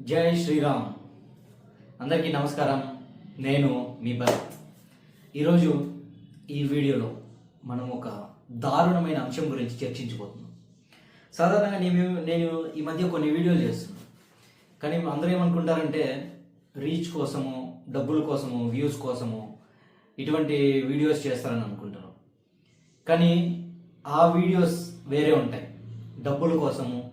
జై శ్రీరామ్. అందరికీ నమస్కారం. నేను మీ భరత్. ఈరోజు ఈ వీడియోలో మనం ఒక దారుణమైన అంశం గురించి చర్చించబోతున్నాం. సాధారణంగా నేను నేను ఈ మధ్య కొన్ని వీడియోలు చేస్తున్నాను. కానీ అందరూ ఏమనుకుంటారంటే రీచ్ కోసము డబ్బుల కోసము వ్యూస్ కోసము ఇటువంటి వీడియోస్ చేస్తారని అనుకుంటారు కానీ ఆ వీడియోస్ వేరే ఉంటాయి. డబ్బుల కోసము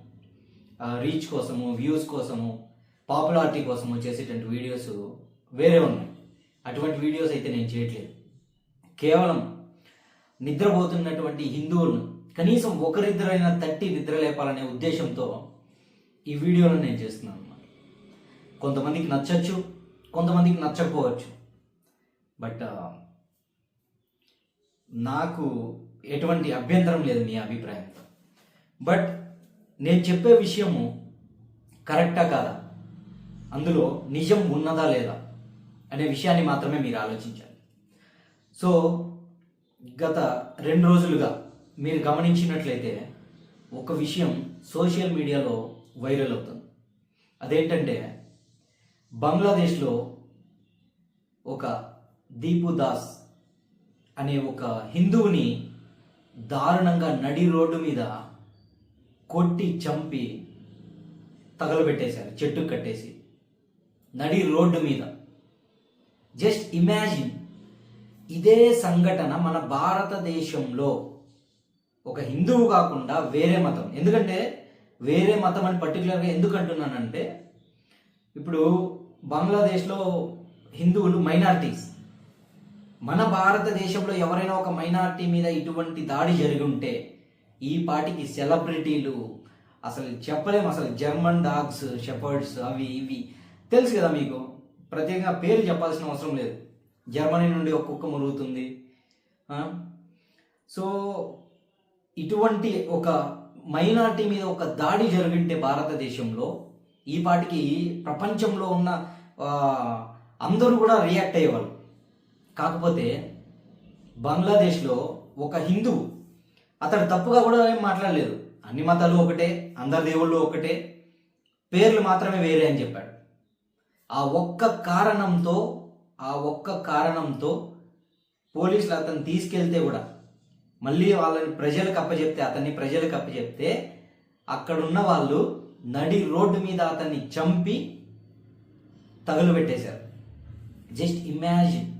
ఆ, రీచ్ కోసము వ్యూస్ కోసము పాపులారిటీ కోసం చేసేటువంటి వీడియోస్ వేరే ఉన్నాయి. అటువంటి వీడియోస్ అయితే నేను చేయట్లేదు. కేవలం నిద్రపోతున్నటువంటి హిందువులను కనీసం ఒకరిద్దరైనా తట్టి నిద్రలేపాలనే ఉద్దేశంతో ఈ వీడియోలను నేను చేస్తున్నాను అన్నమాట. కొంతమందికి నచ్చచ్చు కొంతమందికి నచ్చకపోవచ్చు. బట్ నాకు ఎటువంటి అభ్యంతరం లేదు మీ అభిప్రాయంతో. బట్ నేను చెప్పే విషయము కరెక్టా కాదా? అందులో నిజం ఉన్నదా లేదా అనే విషయాన్ని మాత్రమే మీరు ఆలోచించాలి. సో గత రెండు రోజులుగా మీరు గమనించినట్లయితే ఒక విషయం సోషల్ మీడియాలో వైరల్ అవుతుంది. అదేంటంటే బంగ్లాదేశ్లో ఒక దీపు దాస్ అనే ఒక హిందువుని దారుణంగా నడి రోడ్డు మీద కొట్టి చంపి తగలబెట్టేశారు చెట్టు కట్టేసి. నడి రోడ్డు మీద. Just imagine. ఇదే సంఘటన మన భారతదేశంలో ఒక హిందువు కాకుండా వేరే మతం. ఎందుకంటే వేరే మతం అని పర్టికులర్గా ఎందుకు అంటున్నానంటే ఇప్పుడు బంగ్లాదేశ్లో హిందువులు మైనారిటీస్. మన భారతదేశంలో ఎవరైనా ఒక మైనారిటీ మీద ఇటువంటి దాడి జరిగి ఉంటే ఈ పాటికి సెలబ్రిటీలు అసలు చెప్పలేము అసలు జర్మన్ డాగ్స్ షెపర్డ్స్ అవి ఇవి తెలుసు కదా మీకు ప్రత్యేకంగా పేరు చెప్పాల్సిన అవసరం లేదు. జర్మనీ నుండి ఒక కుక్క మురుగుతుంది. సో ఇటువంటి ఒక మైనార్టీ మీద ఒక దాడి జరుగుంటే భారతదేశంలో ఈ పాటికి ప్రపంచంలో ఉన్న అందరూ కూడా రియాక్ట్ అయ్యేవాళ్ళు. కాకపోతే బంగ్లాదేశ్లో ఒక హిందువు అతడు తప్పుగా కూడా ఏం మాట్లాడలేదు. అన్ని మతాలు ఒకటే అందరి దేవుళ్ళు ఒకటే పేర్లు మాత్రమే వేరే అని చెప్పాడు. ఆ ఒక్క కారణంతో ఆ ఒక్క కారణంతో పోలీసులు అతన్ని తీసుకెళ్తే కూడా మళ్ళీ వాళ్ళని ప్రజలకు అప్పచెప్తే అతన్ని ప్రజలకు అప్పచెప్తే అక్కడున్న వాళ్ళు నడి రోడ్డు మీద అతన్ని చంపి తగులుపెట్టేశారు జస్ట్ ఇమాజిన్.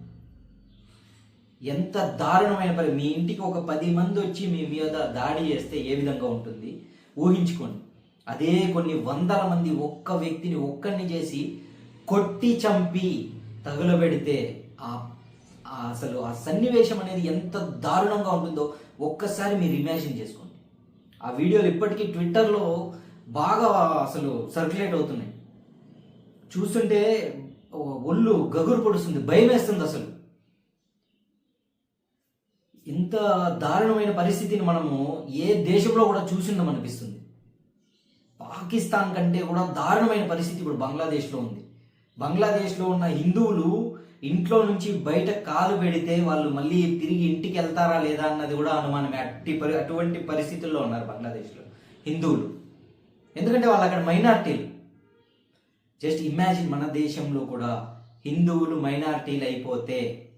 ఎంత దారుణమైన పని మీ ఇంటికి ఒక పది మంది వచ్చి మీ మీద దాడి చేస్తే ఏ విధంగా ఉంటుంది? ఊహించుకోండి. అదే కొన్ని వందల మంది ఒక్క వ్యక్తిని ఒక్కరిని చేసి కొట్టి చంపి తగులబెడితే ఆ అసలు ఆ సన్నివేశం అనేది ఎంత దారుణంగా ఉంటుందో ఒక్కసారి మీరు ఇమాజిన్ చేసుకోండి. ఆ వీడియోలు ఇప్పటికీ ట్విట్టర్లో బాగా అసలు సర్క్యులేట్ అవుతున్నాయి. చూస్తుంటే ఒళ్ళు గగురు పొడుస్తుంది భయం వేస్తుంది అసలు. ఇంత దారుణమైన పరిస్థితిని మనము ఏ దేశంలో కూడా చూసిందాం అనిపిస్తుంది పాకిస్తాన్ కంటే కూడా దారుణమైన పరిస్థితి ఇప్పుడు బంగ్లాదేశ్లో ఉంది. బంగ్లాదేశ్లో ఉన్న హిందువులు ఇంట్లో నుంచి బయట కాలు పెడితే వాళ్ళు మళ్ళీ తిరిగి ఇంటికి వెళ్తారా లేదా అన్నది కూడా అనుమానమే. అట్టి పరి అటువంటి పరిస్థితుల్లో ఉన్నారు బంగ్లాదేశ్లో హిందువులు. ఎందుకంటే వాళ్ళు అక్కడ మైనార్టీలు. జస్ట్ ఇమాజిన్ మన దేశంలో కూడా హిందువులు మైనారిటీలు అయిపోతే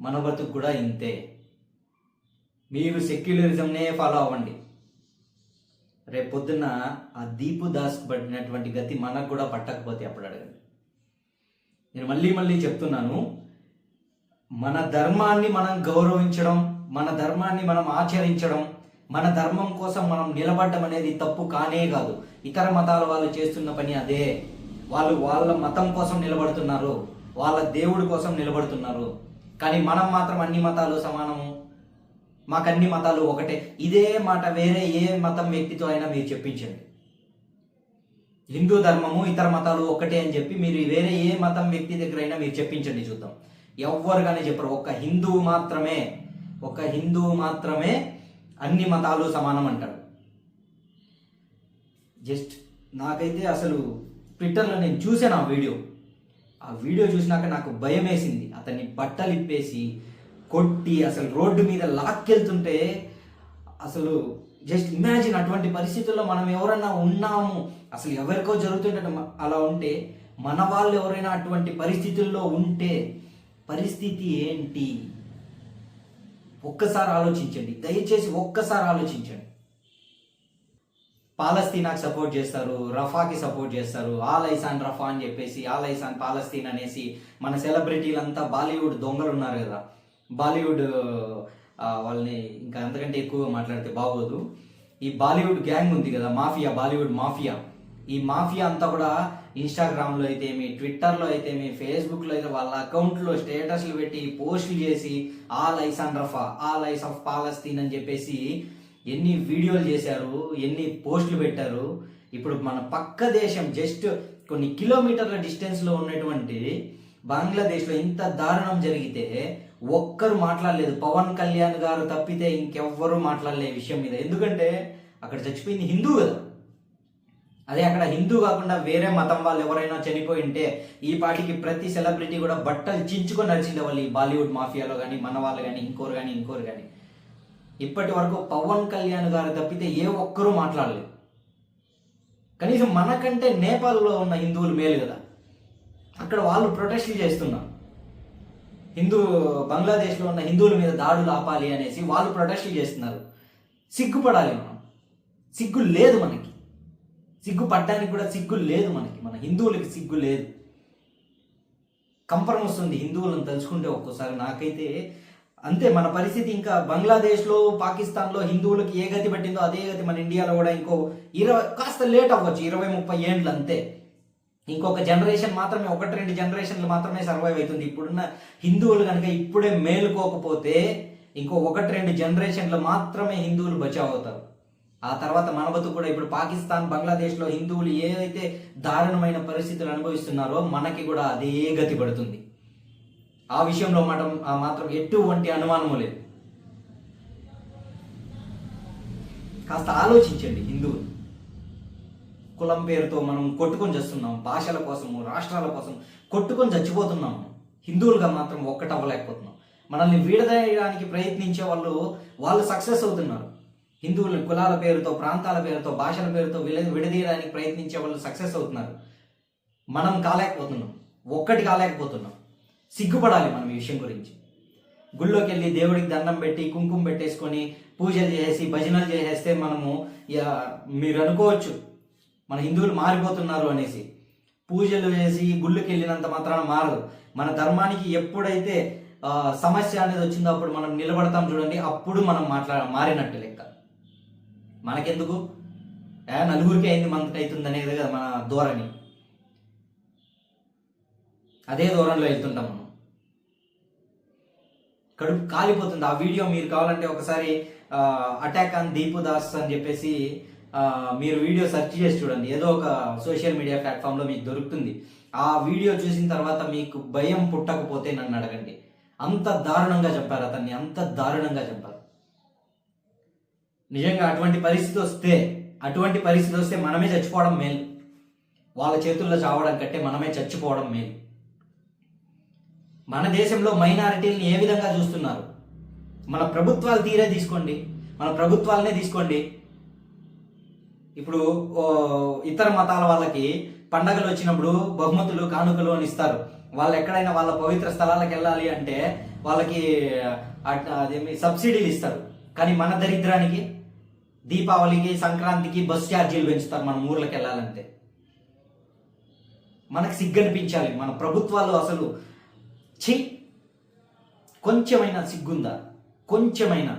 మన బతుకు కూడా ఇంతే. మీరు సెక్యులరిజంనే ఫాలో అవ్వండి. రేపు పొద్దున్న ఆ దీపు దాస్ పడినటువంటి గతి మనకు కూడా పట్టకపోతే అప్పుడు అడగండి. నేను మళ్ళీ మళ్ళీ చెప్తున్నాను మన ధర్మాన్ని మనం గౌరవించడం మన ధర్మాన్ని మనం ఆచరించడం మన ధర్మం కోసం మనం నిలబడడం అనేది తప్పు కానే కాదు. ఇతర మతాల వాళ్ళు చేస్తున్న పని అదే. వాళ్ళు వాళ్ళ మతం కోసం నిలబడుతున్నారు వాళ్ళ దేవుడి కోసం నిలబడుతున్నారు. కానీ మనం మాత్రం అన్ని మతాలు సమానము. మాకు అన్ని మతాలు ఒకటే. ఇదే మాట వేరే ఏ మతం వ్యక్తితో అయినా మీరు చెప్పించండి. హిందూ ధర్మము ఇతర మతాలు ఒకటే అని చెప్పి మీరు వేరే ఏ మతం వ్యక్తి దగ్గర అయినా మీరు చెప్పించండి చూద్దాం. ఎవ్వరు కానీ చెప్పరు ఒక హిందువు మాత్రమే ఒక హిందువు మాత్రమే అన్ని మతాలు సమానం అంటాడు జస్ట్ నాకైతే అసలు ట్విట్టర్లో నేను చూశాను ఆ వీడియో. ఆ వీడియో చూసినాక నాకు భయం వేసింది అతన్ని బట్టలు ఇప్పేసి కొట్టి అసలు రోడ్డు మీద లాక్కెళ్తుంటే అసలు జస్ట్ ఇమాజిన్ అటువంటి పరిస్థితుల్లో మనం ఎవరన్నా ఉన్నాము. అసలు ఎవరికో జరుగుతుంటే అలా ఉంటే మన వాళ్ళు ఎవరైనా అటువంటి పరిస్థితుల్లో ఉంటే పరిస్థితి ఏంటి? ఒక్కసారి ఆలోచించండి. దయచేసి ఒక్కసారి ఆలోచించండి. పాలస్తీనాకి సపోర్ట్ చేస్తారు రఫాకి సపోర్ట్ చేస్తారు. ఆల్ ఐసాన్ రఫా అని చెప్పేసి ఆల్ ఐసాన్ పాలస్తీన్ అనేసి మన సెలబ్రిటీలంతా బాలీవుడ్ దొంగలు ఉన్నారు కదా. బాలీవుడ్ వాళ్ళని ఇంకా అంతకంటే ఎక్కువగా మాట్లాడితే బాగోదు. ఈ బాలీవుడ్ గ్యాంగ్ ఉంది కదా మాఫియా బాలీవుడ్ మాఫియా. ఈ మాఫియా అంతా కూడా ఇన్స్టాగ్రామ్లో అయితేమి ట్విట్టర్లో అయితేమి ఫేస్బుక్లో అయితే వాళ్ళ అకౌంట్లో స్టేటస్లు పెట్టి పోస్టులు చేసి ఆ లైస్ అండ్ రఫా ఆ లైస్ ఆఫ్ పాలస్తీన్ అని చెప్పేసి ఎన్ని వీడియోలు చేశారు ఎన్ని పోస్టులు పెట్టారు. ఇప్పుడు మన పక్క దేశం జస్ట్ కొన్ని కిలోమీటర్ల డిస్టెన్స్లో ఉన్నటువంటి బంగ్లాదేశ్లో ఇంత దారుణం జరిగితే ఒక్కరు మాట్లాడలేదు. పవన్ కళ్యాణ్ గారు తప్పితే ఇంకెవ్వరూ మాట్లాడలే విషయం మీద. ఎందుకంటే అక్కడ చచ్చిపోయింది హిందూ కదా. అదే అక్కడ హిందూ కాకుండా వేరే మతం వాళ్ళు ఎవరైనా చనిపోయి ఉంటే ఈ పాటికి ప్రతి సెలబ్రిటీ కూడా బట్టలు చించుకొని నడిచిండే వాళ్ళు ఈ బాలీవుడ్ మాఫియాలో కానీ మన వాళ్ళు కానీ ఇంకోరు కానీ ఇంకోరు కానీ ఇప్పటి వరకు పవన్ కళ్యాణ్ గారు తప్పితే ఏ ఒక్కరూ మాట్లాడలేదు కనీసం మనకంటే నేపాల్లో ఉన్న హిందువులు మేలు కదా. అక్కడ వాళ్ళు ప్రొటెస్ట్లు చేస్తున్నారు. హిందూ బంగ్లాదేశ్లో ఉన్న హిందువుల మీద దాడులు ఆపాలి అనేసి వాళ్ళు ప్రొటెస్ట్లు చేస్తున్నారు. సిగ్గుపడాలి మనం. సిగ్గు లేదు మనకి. సిగ్గు పడ్డానికి కూడా సిగ్గు లేదు మనకి. మన హిందువులకి సిగ్గు లేదు. కంపరం వస్తుంది హిందువులను తలుచుకుంటే ఒక్కోసారి. నాకైతే అంతే మన పరిస్థితి ఇంకా బంగ్లాదేశ్లో పాకిస్తాన్లో హిందువులకి ఏ గతి పట్టిందో అదే గతి మన ఇండియాలో కూడా ఇంకో ఇరవై కాస్త లేట్ అవ్వచ్చు. ఇరవై ముప్పై ఏండ్లు అంతే. ఇంకొక జనరేషన్ మాత్రమే ఒకటి రెండు జనరేషన్లు మాత్రమే సర్వైవ్ అవుతుంది. ఇప్పుడున్న హిందువులు కనుక ఇప్పుడే మేలుకోకపోతే ఇంకో ఒకటి రెండు జనరేషన్లు మాత్రమే హిందువులు బచావ్ అవుతారు. ఆ తర్వాత మన బతుకు కూడా ఇప్పుడు పాకిస్తాన్ బంగ్లాదేశ్లో హిందువులు ఏదైతే దారుణమైన పరిస్థితులు అనుభవిస్తున్నారో మనకి కూడా అదే గతి పడుతుంది. ఆ విషయంలో మనం ఆ మాత్రం ఎటువంటి అనుమానము లేదు. కాస్త ఆలోచించండి హిందువులు. కులం పేరుతో మనం కొట్టుకొని చేస్తున్నాం భాషల కోసము రాష్ట్రాల కోసం కొట్టుకొని చచ్చిపోతున్నాం. హిందువులుగా మాత్రం ఒక్కటవ్వలేకపోతున్నాం. మనల్ని విడదీయడానికి ప్రయత్నించే వాళ్ళు వాళ్ళు సక్సెస్ అవుతున్నారు. హిందువుల కులాల పేరుతో ప్రాంతాల పేరుతో భాషల పేరుతో విడ విడదీయడానికి ప్రయత్నించే వాళ్ళు సక్సెస్ అవుతున్నారు. మనం కాలేకపోతున్నాం. ఒక్కటి కాలేకపోతున్నాం. సిగ్గుపడాలి మనం ఈ విషయం గురించి. గుళ్ళోకి వెళ్ళి దేవుడికి దండం పెట్టి కుంకుమ పెట్టేసుకొని పూజలు చేసి భజనలు చేసేస్తే మనము మీరు అనుకోవచ్చు మన హిందువులు మారిపోతున్నారు అనేసి. పూజలు చేసి గుళ్ళకి వెళ్ళినంత మాత్రాన మారదు. మన ధర్మానికి ఎప్పుడైతే సమస్య అనేది వచ్చిందో అప్పుడు మనం నిలబడతాం చూడండి అప్పుడు మనం మాట్లా మారినట్టు లెక్క. మనకెందుకు? నలుగురికి అయింది మనకి అవుతుంది అనేది కదా మన ధోరణి. అదే దూరంలో వెళ్తుంటాం మనం. కడుపు కాలిపోతుంది. ఆ వీడియో మీరు కావాలంటే ఒకసారి అటాక్ ఆన్ దీపు దాస్ అని చెప్పేసి మీరు వీడియో సెర్చ్ చేసి చూడండి. ఏదో ఒక సోషల్ మీడియా ప్లాట్ఫామ్లో మీకు దొరుకుతుంది. ఆ వీడియో చూసిన తర్వాత మీకు భయం పుట్టకపోతే నన్ను అడగండి. అంత దారుణంగా చెప్పారు అతన్ని. అంత దారుణంగా చెప్పారు. నిజంగా అటువంటి పరిస్థితి వస్తే అటువంటి పరిస్థితి వస్తే మనమే చచ్చిపోవడం మేలు. వాళ్ళ చేతుల్లో చావడం కంటే మనమే చచ్చిపోవడం మేలు. మన దేశంలో మైనారిటీలను ఏ విధంగా చూస్తున్నారు? మన ప్రభుత్వాలు తీరే తీసుకోండి. మన ప్రభుత్వాలనే తీసుకోండి. ఇప్పుడు ఇతర మతాల వాళ్ళకి పండగలు వచ్చినప్పుడు బహుమతులు కానుకలు అని ఇస్తారు. వాళ్ళు ఎక్కడైనా వాళ్ళ పవిత్ర స్థలాలకు వెళ్ళాలి అంటే వాళ్ళకి అట్- అదేమి సబ్సిడీలు ఇస్తారు. కానీ మన దరిద్రానికి దీపావళికి సంక్రాంతికి బస్ ఛార్జీలు పెంచుతారు మన ఊర్లకు వెళ్ళాలంటే. మనకు సిగ్గనిపించాలి. మన ప్రభుత్వాలు అసలు ఛీ! కొంచెమైనా సిగ్గుందా? కొంచెమైనా.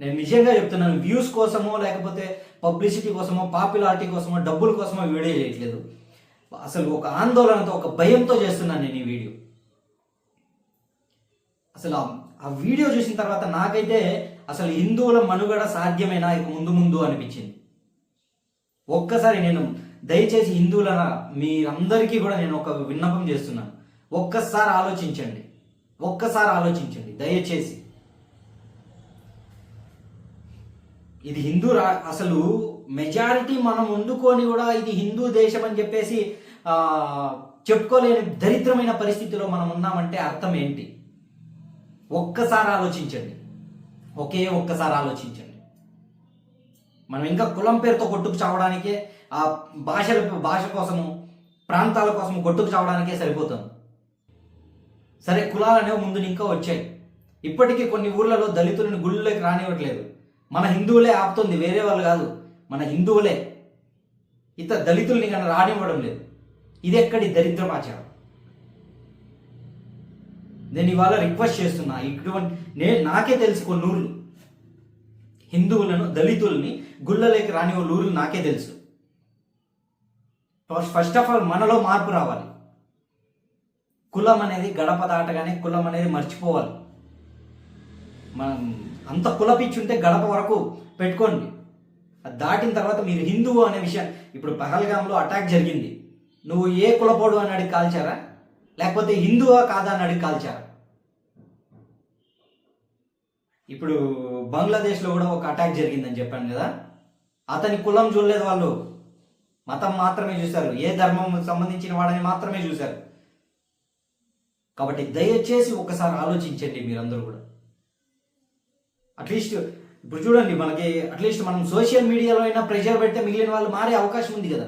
నేను నిజంగా చెప్తున్నాను వ్యూస్ కోసమో లేకపోతే పబ్లిసిటీ కోసమో పాపులారిటీ కోసమో డబ్బుల కోసమో వీడియో చేయట్లేదు. అసలు ఒక ఆందోళనతో ఒక భయంతో చేస్తున్నాను నేను ఈ వీడియో. అసలు ఆ- వీడియో చూసిన తర్వాత నాకైతే అసలు హిందువుల మనుగడ సాధ్యమేనా? ఇక ముందు ముందు అనిపించింది. ఒక్కసారి నేను దయచేసి హిందువుల మీరందరికీ కూడా నేను ఒక విన్నపం చేస్తున్నాను. ఒక్కసారి ఆలోచించండి. ఒక్కసారి ఆలోచించండి. దయచేసి. ఇది హిందూ రా అసలు మెజారిటీ మనం వండుకొని కూడా ఇది హిందూ దేశం అని చెప్పేసి చెప్పుకోలేని దరిద్రమైన పరిస్థితిలో మనం ఉన్నామంటే అర్థం ఏంటి? ఒక్కసారి ఆలోచించండి. ఒకే ఒక్కసారి ఆలోచించండి. మనం ఇంకా కులం పేరుతో కొట్టుకు చావడానికే ఆ భాషల భాష కోసము ప్రాంతాల కోసం కొట్టుకు చావడానికే సరిపోతాం. సరే కులాలు అనేవి ముందు ఇంకా వచ్చాయి. ఇప్పటికీ కొన్ని ఊర్లలో దళితులను గుళ్ళలోకి రానివ్వట్లేదు. మన హిందువులే ఆపుతుంది వేరే వాళ్ళు కాదు. మన హిందువులే. ఇతర దళితుల్ని కన్నా రానివ్వడం లేదు. ఇది ఎక్కడి దరిద్రమాచారం? నేను ఇవాళ రిక్వెస్ట్ చేస్తున్నా ఇటువంటి నేను నాకే తెలుసు కొన్ని ఊర్లు. హిందువులను దళితుల్ని గుళ్ళలోకి రాని వాళ్ళ ఊర్లు నాకే తెలుసు. ఫస్ట్ ఆఫ్ ఆల్ మనలో మార్పు రావాలి. కులం అనేది గడప దాటగానే కులం అనేది మర్చిపోవాలి. మనం అంత కుల ఉంటే గడప వరకు పెట్టుకోండి. అది దాటిన తర్వాత మీరు హిందువు అనే విషయం ఇప్పుడు పహల్గాంలో అటాక్ జరిగింది. నువ్వు ఏ కులపోడు అని అడిగి కాల్చారా? లేకపోతే హిందువా కాదా అని అడిగి కాల్చారా? ఇప్పుడు బంగ్లాదేశ్లో కూడా ఒక అటాక్ జరిగిందని చెప్పాను కదా. అతని కులం చూడలేదు వాళ్ళు. మతం మాత్రమే చూశారు. ఏ ధర్మం సంబంధించిన వాడని మాత్రమే చూశారు. కాబట్టి దయచేసి ఒకసారి ఆలోచించండి మీరందరూ కూడా. అట్లీస్ట్ ఇప్పుడు చూడండి మనకి అట్లీస్ట్ మనం సోషల్ మీడియాలో అయినా ప్రెషర్ పెడితే మిగిలిన వాళ్ళు మారే అవకాశం ఉంది కదా.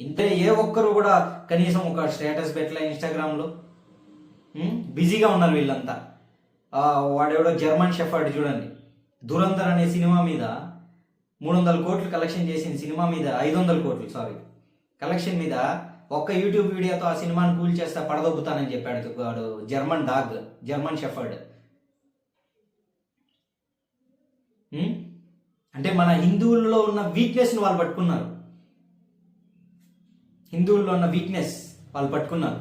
ఇంతే ఏ ఒక్కరు కూడా కనీసం ఒక స్టేటస్ పెట్టలే ఇన్స్టాగ్రామ్లో బిజీగా ఉన్నారు వీళ్ళంతా. ఆ, వాడెవడో జర్మన్ షెఫర్డ్ చూడండి. దురంధర్ అనే సినిమా మీద మూడు వందల కోట్లు కలెక్షన్ చేసిన సినిమా మీద ఐదు వందల కోట్లు సారీ కలెక్షన్ మీద ఒక్క యూట్యూబ్ వీడియోతో ఆ సినిమాని కూల్ చేస్తే పడదొబ్బుతానని చెప్పాడు వాడు German dog German shepherd Hmm? అంటే మన హిందువుల్లో ఉన్న వీక్నెస్ని వాళ్ళు పట్టుకున్నారు. హిందువుల్లో ఉన్న వీక్నెస్ వాళ్ళు పట్టుకున్నారు.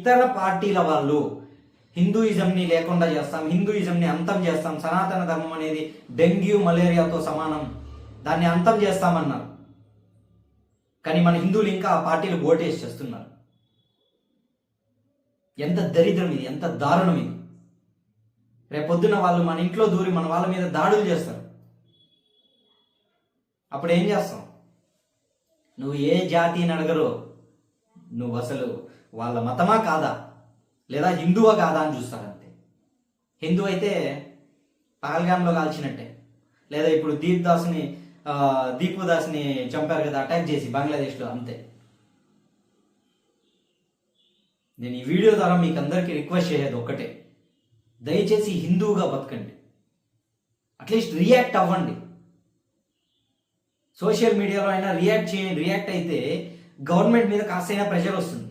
ఇతర పార్టీల వాళ్ళు హిందూయిజంని లేకుండా చేస్తాం హిందూయిజంని అంతం చేస్తాం సనాతన ధర్మం అనేది డెంగ్యూ మలేరియాతో సమానం దాన్ని అంతం చేస్తామన్నారు. కానీ మన హిందువులు ఇంకా ఆ పార్టీలు ఓటేసి చేస్తున్నారు. ఎంత దరిద్రం ఇది ఎంత దారుణం ఇది. రేపొద్దున వాళ్ళు మన ఇంట్లో దూరి మన వాళ్ళ మీద దాడులు చేస్తారు. అప్పుడు ఏం చేస్తాం? నువ్వు ఏ జాతిని అడగరు నువ్వు అసలు వాళ్ళ మతమా కాదా? లేదా హిందువా కాదా అని చూస్తారు అంతే. హిందూ అయితే పహల్గామ్లో కాల్చినట్టే. లేదా ఇప్పుడు దీప్ దాస్ని దీపు దాస్ని చంపారు కదా అటాక్ చేసి బంగ్లాదేశ్లో అంతే. నేను ఈ వీడియో ద్వారా మీకు అందరికీ రిక్వెస్ట్ చేసేది ఒక్కటే. దయచేసి హిందువుగా బతకండి. అట్లీస్ట్ రియాక్ట్ అవ్వండి. సోషల్ మీడియాలో అయినా రియాక్ట్ చేయండి. రియాక్ట్ అయితే గవర్నమెంట్ మీద కాస్తైనా ప్రెషర్ వస్తుంది.